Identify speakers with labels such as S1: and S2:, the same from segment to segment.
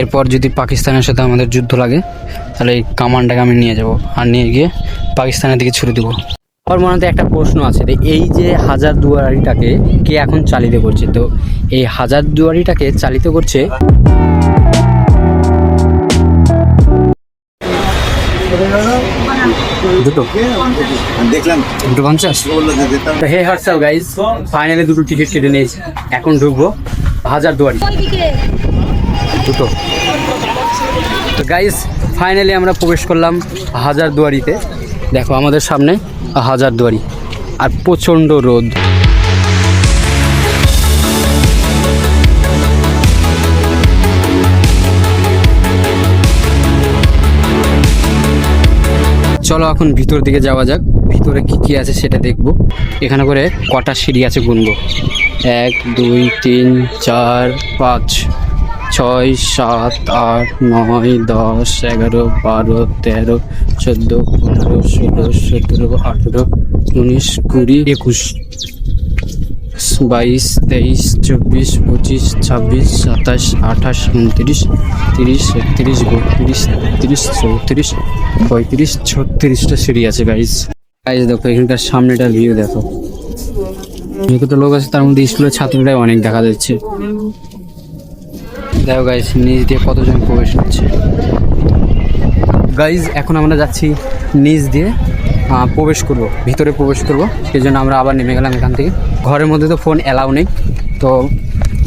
S1: এরপর যদি পাকিস্তানের সাথে আমাদের যুদ্ধ লাগে তাহলে এই কামানটাকে আমি নিয়ে যাব আর নিয়ে গিয়ে পাকিস্তানের দিকে ছুড়ে দেবো আমার মনে একটা প্রশ্ন আছে এই যে হাজার দুয়ারিটাকে কে এখন চালিত করছে তো এই হাজার দুয়ারিটাকে চালিত করছে দুটো দুটো হে গাইজ ফাইনালি দুটো টিকিট কেটে নিয়েছি এখন ঢুকবো হাজার দুয়ারি দুটো তো গাইস ফাইনালি আমরা প্রবেশ করলাম হাজার দুয়ারিতে দেখো আমাদের সামনে হাজার দুয়ারি আর প্রচণ্ড রোদ চলো এখন ভিতর দিকে যাওয়া যাক ভিতরে কি কি আছে সেটা দেখব এখানে করে কটা সিঁড়ি আছে গুনবো এক দুই তিন চার পাঁচ ছয় সাত আট নয় দশ এগারো বারো তেরো চোদ্দো পনেরো ষোলো সতেরো আঠেরো উনিশ কুড়ি একুশ বাইশ তেইশ চব্বিশ পঁচিশ ছাব্বিশ সাতাশ আঠাশ উনত্রিশ তিরিশ একত্রিশ বত্রিশ তেত্রিশ চৌত্রিশ পঁয়ত্রিশ ছত্রিশটা সিঁড়ি আছে গাইজ গাইজ দেখো এখানকার সামনেটার ভিউ দেখো যতটা লোক আছে তার মধ্যে স্কুলের ছাত্রটাই অনেক দেখা যাচ্ছে দেখো গাইজ নিজ দিয়ে কতজন প্রবেশ করছে গাইজ এখন আমরা যাচ্ছি নিজ দিয়ে প্রবেশ করব ভিতরে প্রবেশ করব সেই জন্য আমরা আবার নেমে গেলাম এখান থেকে ঘরের মধ্যে তো ফোন অ্যালাউ নেই তো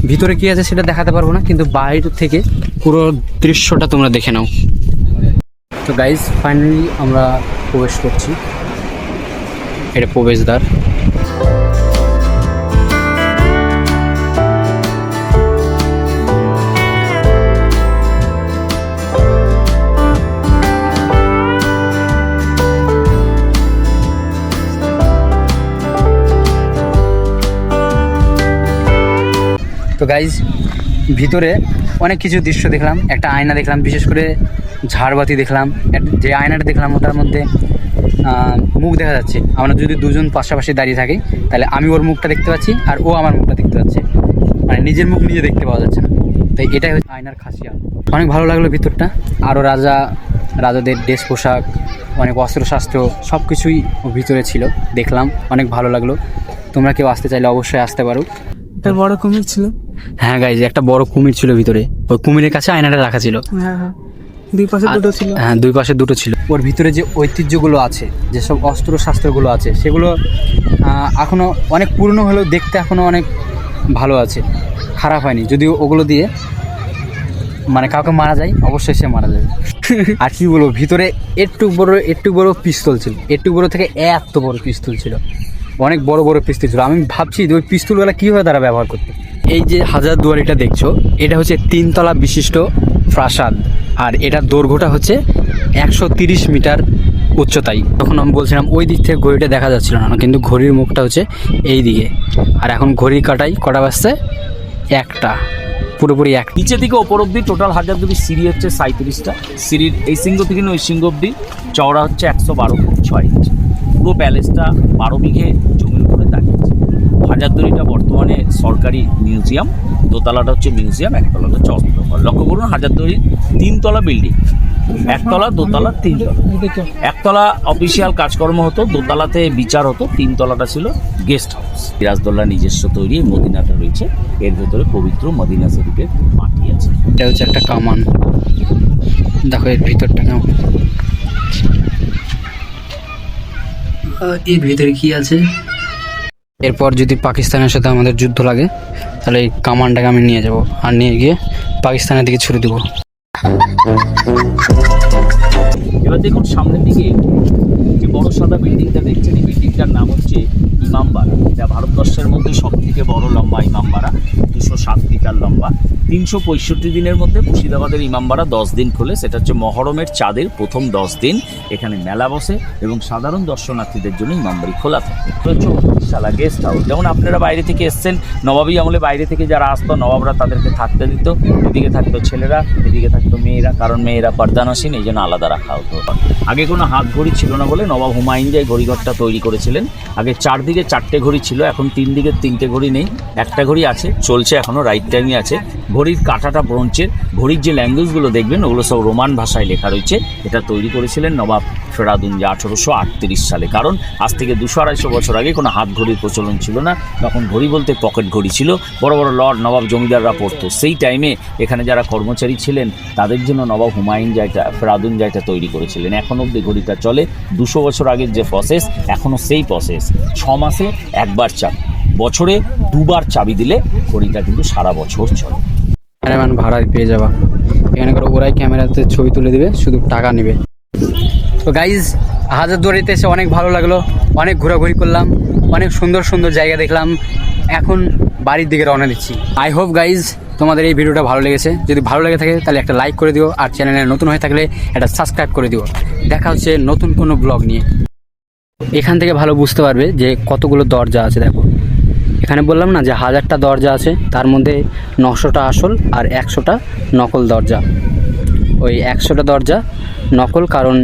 S1: ভিতরে কী আছে সেটা দেখাতে পারবো না কিন্তু বাইরে থেকে পুরো দৃশ্যটা তোমরা দেখে নাও তো গাইজ ফাইনালি আমরা প্রবেশ করছি এটা প্রবেশদ্বার তো গাইজ ভিতরে অনেক কিছু দৃশ্য দেখলাম একটা আয়না দেখলাম বিশেষ করে ঝাড়বাতি দেখলাম যে আয়নাটা দেখলাম ওটার মধ্যে মুখ দেখা যাচ্ছে আমরা যদি দুজন পাশাপাশি দাঁড়িয়ে থাকি তাহলে আমি ওর মুখটা দেখতে পাচ্ছি আর ও আমার মুখটা দেখতে পাচ্ছে মানে নিজের মুখ নিজে দেখতে পাওয়া যাচ্ছে না তাই এটাই হচ্ছে আয়নার খাসিয়া অনেক ভালো লাগলো ভিতরটা আরও রাজা রাজাদের ড্রেস পোশাক অনেক অস্ত্রশাস্ত্র সব কিছুই ভিতরে ছিল দেখলাম অনেক ভালো লাগলো তোমরা কেউ আসতে চাইলে অবশ্যই আসতে পারো
S2: তার বড় কুমির ছিল
S1: হ্যাঁ গাইজ একটা বড় কুমির ছিল ভিতরে ওই কুমিরের কাছে আয়নাটা রাখা ছিল হ্যাঁ, হ্যাঁ।
S2: দুই পাশে দুটো ছিল
S1: হ্যাঁ দুই পাশে দুটো ছিল ওর ভিতরে যে ঐতিহ্যগুলো আছে যেসব অস্ত্র শাস্ত্রগুলো আছে সেগুলো এখনও অনেক পুরনো হলেও দেখতে এখনও অনেক ভালো আছে খারাপ হয়নি যদিও ওগুলো দিয়ে মানে কাউকে মারা যায় অবশ্যই সে মারা যাবে আর কি বলবো ভিতরে একটু বড় একটু বড় পিস্তল ছিল একটু বড় থেকে এত বড় পিস্তল ছিল অনেক বড় বড় পিস্তল ছিল আমি ভাবছি যে ওই পিস্তলগুলো কীভাবে তারা ব্যবহার করতে এই যে হাজার দুয়ারিটা দেখছো এটা হচ্ছে তিনতলা বিশিষ্ট প্রাসাদ আর এটার দৈর্ঘ্যটা হচ্ছে একশো মিটার উচ্চতাই তখন আমি বলছিলাম ওই দিক থেকে ঘড়িটা দেখা যাচ্ছিল না কিন্তু ঘড়ির মুখটা হচ্ছে এই দিকে আর এখন ঘড়ি কাটাই কটা বাজছে একটা পুরোপুরি এক নিচে থেকে ওপর অব্দি টোটাল হাজার দুটি সিঁড়ি হচ্ছে সাঁত্রিশটা সিঁড়ির এই সিংহ থেকে ওই সিংহ অব্দি চওড়া হচ্ছে একশো বারো ফুট ছয় ইঞ্চি পুরো প্যালেসটা বারো বিঘে জমির উপরে দাঁড়িয়েছে হাজারদুয়ারিটা বর্তমানে হাজারদুয়ারি মিউজিয়াম দোতলাটা হচ্ছে মিউজিয়াম একতলাটা হচ্ছে অস্ত্রকর লক্ষ্য করুন হাজারদুয়ারির তিনতলা বিল্ডিং একতলা দোতলা তিনতলা একতলা অফিসিয়াল কাজকর্ম হতো দোতলাতে বিচার হতো তিনতলাটা ছিল গেস্ট হাউস সিরাজদোল্লা নিজস্ব তৈরি মদিনাটা রয়েছে এর ভেতরে পবিত্র মদিনা শরীফের মাটি আছে এটা হচ্ছে একটা কামান দেখো এর ভিতরটা নাও এর ভিতরে কি আছে এরপর যদি পাকিস্তানের সাথে আমাদের যুদ্ধ লাগে তাহলে এই কামানটাকে আমি নিয়ে যাব আর নিয়ে গিয়ে পাকিস্তানের দিকে ছুড়ে দেবো এবার দেখুন সামনের দিকে যে বড় সাদা বিল্ডিংটা দেখছেন এই বিল্ডিংটার নাম হচ্ছে ইমামবাড়া যা ভারতবর্ষের মধ্যে সবথেকে বড় লম্বা ইমামবাড়া দুশো সাত মিটার লম্বা তিনশো পঁয়ষট্টি দিনের মধ্যে মুর্শিদাবাদের ইমামবাড়া দশ দিন খোলে সেটা হচ্ছে মহরমের চাঁদের প্রথম দশ দিন এখানে মেলা বসে এবং সাধারণ দর্শনার্থীদের জন্য ইমামবাড়ি খোলা থাকে চৌত্রিশালা গেস্ট হাউস যেমন আপনারা বাইরে থেকে এসছেন নবাবী আমলে বাইরে থেকে যারা আসতো নবাবরা তাদেরকে থাকতে দিত এদিকে থাকতো ছেলেরা এদিকে থাকতো তো মেয়েরা কারণ মেয়েরা আসেন এই জন্য আলাদা রাখা হতো আগে কোনো হাত ঘড়ি ছিল না বলে নবাব হুমায়ুন যে ঘড়িঘরটা তৈরি করেছিলেন আগে চারদিকে চারটে ঘড়ি ছিল এখন তিন দিকে তিনটে ঘড়ি নেই একটা ঘড়ি আছে চলছে এখনও রাইট টাইমই আছে ঘড়ির কাঁটাটা ব্রঞ্চের ঘড়ির যে ল্যাঙ্গুয়েজগুলো দেখবেন ওগুলো সব রোমান ভাষায় লেখা রয়েছে এটা তৈরি করেছিলেন নবাব ফেরাদুন যে আঠেরোশো আটত্রিশ সালে কারণ আজ থেকে দুশো আড়াইশো বছর আগে কোনো হাত ঘড়ির প্রচলন ছিল না তখন ঘড়ি বলতে পকেট ঘড়ি ছিল বড় বড় লর্ড নবাব জমিদাররা পড়তো সেই টাইমে এখানে যারা কর্মচারী ছিলেন তাদের জন্য নবাব হুমায়ুন যেটা ফেরাদুন যেটা তৈরি করেছিলেন এখন অব্দি ঘড়িটা চলে দুশো বছর আগের যে প্রসেস এখনও সেই প্রসেস ছ মাসে একবার চাবি বছরে দুবার চাবি দিলে ঘড়িটা কিন্তু সারা বছর চলে ক্যামেরাম্যান ভাড়ায় পেয়ে যাবা এখানে করে ওরাই ক্যামেরাতে ছবি তুলে দিবে শুধু টাকা নেবে তো গাইজ হাজারদুয়ারিতে এসে অনেক ভালো লাগলো অনেক ঘোরাঘুরি করলাম অনেক সুন্দর সুন্দর জায়গা দেখলাম এখন বাড়ির দিকে রওনা দিচ্ছি আই হোপ গাইজ তোমাদের এই ভিডিওটা ভালো লেগেছে যদি ভালো লেগে থাকে তাহলে একটা লাইক করে দিও আর চ্যানেলে নতুন হয়ে থাকলে একটা সাবস্ক্রাইব করে দিও দেখা হচ্ছে নতুন কোনো ব্লগ নিয়ে এখান থেকে ভালো বুঝতে পারবে যে কতগুলো দরজা আছে দেখো এখানে বললাম না যে হাজারটা দরজা আছে তার মধ্যে নশোটা আসল আর একশোটা নকল দরজা ওই একশোটা দরজা নকল কারণ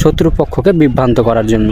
S1: শত্রুপক্ষকে বিভ্রান্ত করার জন্য